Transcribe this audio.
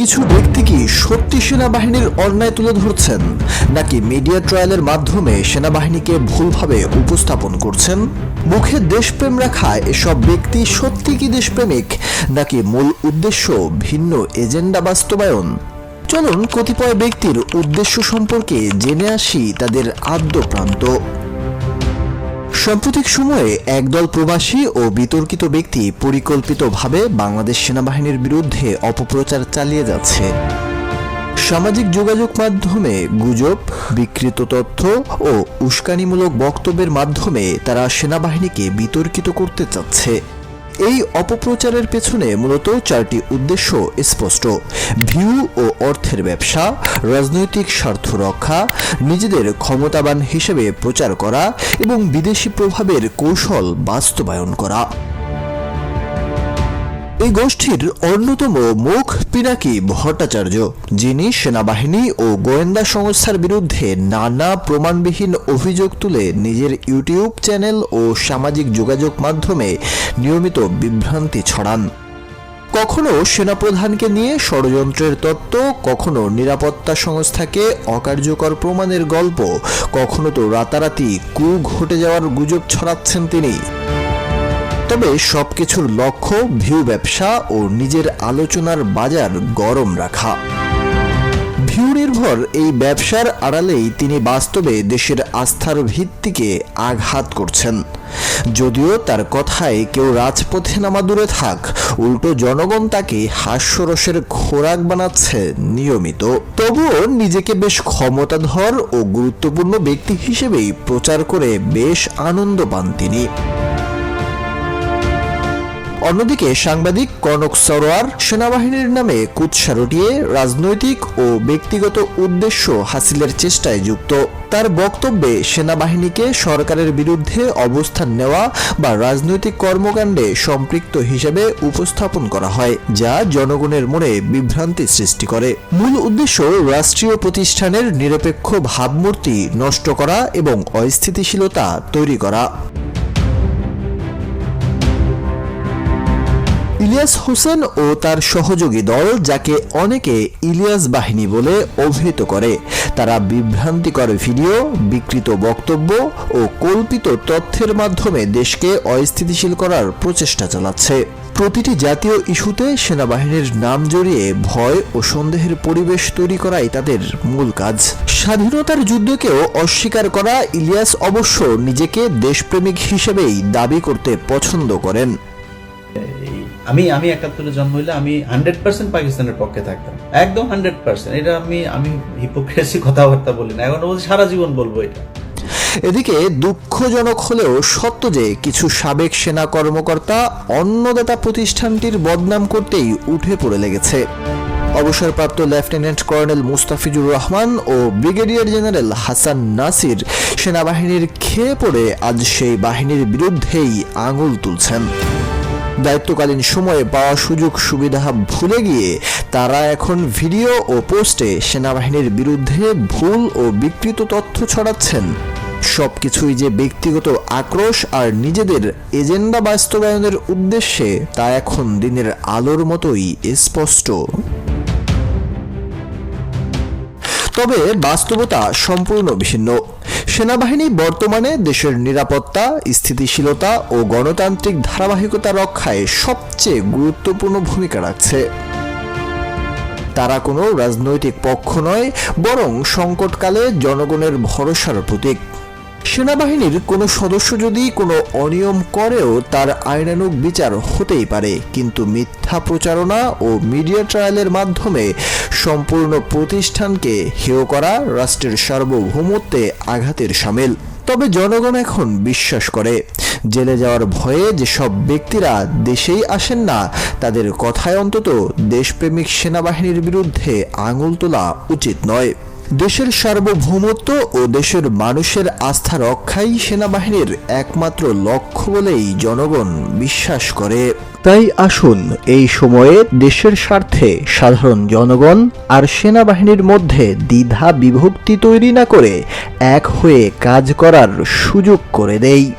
কিছু ব্যক্তি কি সত্যি সেনাবাহিনীর অন্যায় তুলে ধরছেন, নাকি মিডিয়া ট্রায়ালের মাধ্যমে সেনাবাহিনীকে ভুলভাবে উপস্থাপন করছেন? মুখে দেশপ্রেম রাখা এসব ব্যক্তি সত্যি কি দেশপ্রেমিক, নাকি মূল উদ্দেশ্য ভিন্ন এজেন্ডা বাস্তবায়ন? চলুন কতিপয় ব্যক্তির উদ্দেশ্য সম্পর্কে জেনে আসি তাদের আদ্যপ্রান্ত। সাম্প্রতিক সময়ে একদল প্রবাসী ও বিতর্কিত ব্যক্তি পরিকল্পিতভাবে বাংলাদেশ সেনাবাহিনীর বিরুদ্ধে অপপ্রচার চালিয়ে যাচ্ছে। সামাজিক যোগাযোগ মাধ্যমে গুজব, বিকৃত তথ্য ও উস্কানিমূলক বক্তব্যের মাধ্যমে তারা সেনাবাহিনীকে বিতর্কিত করতে চাচ্ছে। এই অপপ্রচারের পেছনে মূলত চারটি উদ্দেশ্য স্পষ্ট। ভিউ ও অর্থের ব্যবসা, রাজনৈতিক স্বার্থ রক্ষা, নিজেদের ক্ষমতাবান হিসেবে প্রচার করা এবং বিদেশি প্রভাবের কৌশল বাস্তবায়ন করা। এই গোষ্ঠীর অন্যতম মুখ পিনাকি ভট্টাচার্য, যিনি সেনাবাহিনী ও গোয়েন্দা সংস্থার বিরুদ্ধে নানা প্রমাণবিহীন অভিযোগ তুলে নিজের ইউটিউব চ্যানেল ও সামাজিক যোগাযোগ মাধ্যমে নিয়মিত বিভ্রান্তি ছড়ান। কখনো সেনাপ্রধানকে নিয়ে ষড়যন্ত্রের তত্ত্ব, কখনো নিরাপত্তা সংস্থাকে অকার্যকর প্রমাণের গল্প, কখনো তো রাতারাতি কু ঘটে যাওয়ার গুজব ছড়াচ্ছেন তিনি। তবে সবকিছুর লক্ষ্য ভিউ ব্যবসা ও নিজের আলোচনার বাজার গরম রাখা। ভিউ নির্ভর এই ব্যবসার আড়ালেই তিনি বাস্তবে দেশের আস্থার ভিত্তিকে আঘাত করছেন। যদিও তার কথায় কেউ রাজপথে নামা দূরে থাক, উল্টো জনগণ তাকে হাস্যরসের খোরাক বানাচ্ছে নিয়মিত। তবুও নিজেকে বেশ ক্ষমতাধর ও গুরুত্বপূর্ণ ব্যক্তি হিসেবেই প্রচার করে বেশ আনন্দ পান তিনি। অন্যদিকে সাংবাদিক কনক সরোয়ার সেনাবাহিনীর নামে কুৎসা রটিয়ে রাজনৈতিক ও ব্যক্তিগত উদ্দেশ্য হাসিলের চেষ্টায় যুক্ত। তার বক্তব্যে সেনাবাহিনীকে সরকারের বিরুদ্ধে অবস্থান নেওয়া বা রাজনৈতিক কর্মকাণ্ডে সম্পৃক্ত হিসেবে উপস্থাপন করা হয়, যা জনগণের মনে বিভ্রান্তি সৃষ্টি করে। মূল উদ্দেশ্য রাষ্ট্রীয় প্রতিষ্ঠানের নিরপেক্ষ ভাবমূর্তি নষ্ট করা এবং অস্থিতিশীলতা তৈরি করা। ইলিয়াস হোসেন ও তার সহযোগী দল, যাকে অনেকে ইলিয়াস বাহিনী বলে অভিহিত করে। তারা বিভ্রান্তিকর ভিডিও, বিকৃত বক্তব্য ও কল্পিত তথ্যের মাধ্যমে দেশকে অস্থিতিশীল করার প্রচেষ্টা চালাচ্ছে। প্রতিটি জাতীয় ইস্যুতে সেনাবাহিনীর নাম জড়িয়ে ভয় ও সন্দেহের পরিবেশ তৈরি করাই তাদের মূল কাজ। স্বাধীনতার যুদ্ধকেও অস্বীকার করা ইলিয়াস অবশ্য নিজেকে দেশপ্রেমিক হিসেবেই দাবি করতে পছন্দ করেন। আমি আমি একাত্তরে জন্ম হইলে আমি হান্ড্রেড পার্সেন্ট পাকিস্তানের পক্ষে থাকতাম। একদম হান্ড্রেড পার্সেন্ট এটা আমি আমি হিপোক্রেসি কথাবার্তা বলি না। এখন সারা জীবন বলব এটা। এদিকে দুঃখজনক হলেও সত্য যে কিছু সাবেক সেনা কর্মকর্তা অন্নদাতা প্রতিষ্ঠানটির বদনাম করতেই উঠে পড়ে লেগেছে। অবসরপ্রাপ্ত লেফটেন্যান্ট কর্নেল মুস্তাফিজুর রহমান ও ব্রিগেডিয়ার জেনারেল হাসান নাসির সেনাবাহিনীর খেয়ে পড়ে আজ সেই বাহিনীর বিরুদ্ধেই আঙুল তুলছেন। দায়িত্বকালীন সময়ে পাওয়া সুযোগ সুবিধা ভুলে গিয়ে তারা এখন ভিডিও ও পোস্টে সেনাবাহিনীর বিরুদ্ধে ভুল ও বিকৃত তথ্য ছড়াচ্ছেন। সবকিছুই যে ব্যক্তিগত আক্রোশ আর নিজেদের এজেন্ডা বাস্তবায়নের উদ্দেশ্যে তা এখন দিনের আলোর মতোই স্পষ্ট। তবে বাস্তবতা সম্পূর্ণ ভিন্ন। সেনাবাহিনী বর্তমানে দেশের নিরাপত্তা, স্থিতিশীলতা ও গণতান্ত্রিক ধারাবাহিকতা রক্ষায় সবচেয়ে গুরুত্বপূর্ণ ভূমিকা রাখছে। তারা কোনো রাজনৈতিক পক্ষ নয়, বরং সংকটকালে জনগণের ভরসার প্রতীক। সেনাবাহিনীর কোনো সদস্য যদি কোনো অনিয়ম করেও তার আইনানুগ বিচার হতেই পারে, কিন্তু মিথ্যা প্রচারণা ও মিডিয়া ট্রায়ালের মাধ্যমে সম্পূর্ণ প্রতিষ্ঠানকে হেয় করা রাষ্ট্রের সার্বভৌমত্বে আঘাতের সামিল। তবে জনগণ এখন বিশ্বাস করে, জেলে যাওয়ার ভয়ে যেসব ব্যক্তিরা দেশেই আসেন না, তাদের কথায় অন্তত দেশপ্রেমিক সেনাবাহিনীর বিরুদ্ধে আঙুল তোলা উচিত নয়। দেশের সার্বভৌমত্ব ও দেশের মানুষের আস্থা রক্ষাই সেনাবাহিনীর একমাত্র লক্ষ্য বলেই জনগণ বিশ্বাস করে। তাই আসুন এই সময়ে দেশের স্বার্থে সাধারণ জনগণ আর সেনাবাহিনীর মধ্যে দ্বিধা বিভক্তি তৈরি না করে এক হয়ে কাজ করার সুযোগ করে দেই।